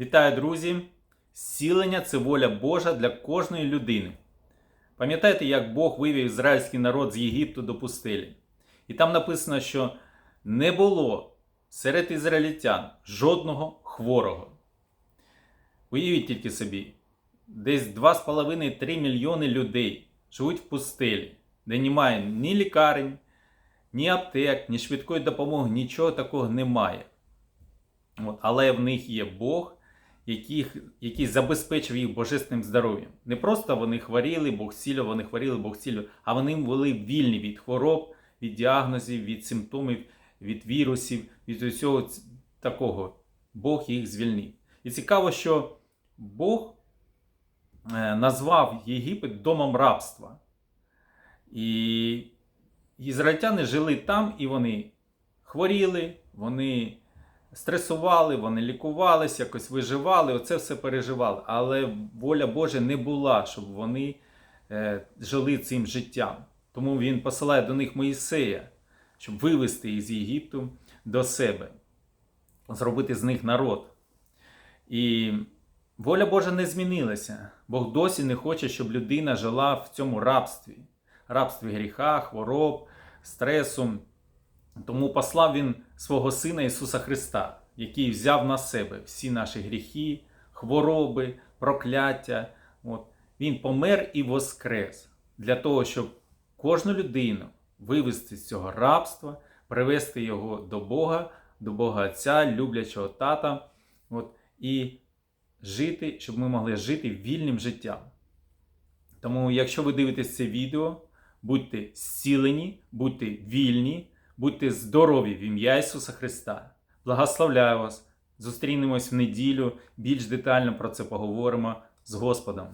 Вітаю, друзі! Зцілення це воля Божа для кожної людини. Пам'ятаєте, як Бог вивів ізраїльський народ з Єгипту до пустелі? І там написано, що не було серед ізраїльтян жодного хворого. Уявіть тільки собі, десь 2,5-3 мільйони людей живуть в пустелі, де немає ні лікарень, ні аптек, ні швидкої допомоги, нічого такого немає. От, але в них є Бог, яких, який забезпечив їх божественним здоров'ям. Не просто вони хворіли, Бог цілював, вони хворіли, Бог цілював, а вони були вільні від хвороб, від діагнозів, від симптомів, від вірусів, від усього такого. Бог їх звільнив. І цікаво, що Бог е, назвав Єгипет домом рабства. І ізраїльтяни жили там, і вони хворіли, вони стресували, вони лікувалися, якось виживали, оце все переживали. Але воля Божа не була, щоб вони е, жили цим життям. Тому він посилає до них Моїсея, щоб вивести їх з Єгипту до себе, зробити з них народ. І воля Божа не змінилася. Бог досі не хоче, щоб людина жила в цьому рабстві, рабстві гріха, хвороб, стресу. Тому послав він свого Сина Ісуса Христа, який взяв на себе всі наші гріхи, хвороби, прокляття. От. Він помер і воскрес для того, щоб кожну людину вивести з цього рабства, привести його до Бога, до Бога Отця, люблячого тата, от, і жити, щоб ми могли жити вільним життям. Тому, якщо ви дивитесь це відео, будьте зцілені, будьте вільні, будьте здорові в ім'я Ісуса Христа. Благословляю вас! Зустрінемось в неділю, більш детально про це поговоримо з Господом.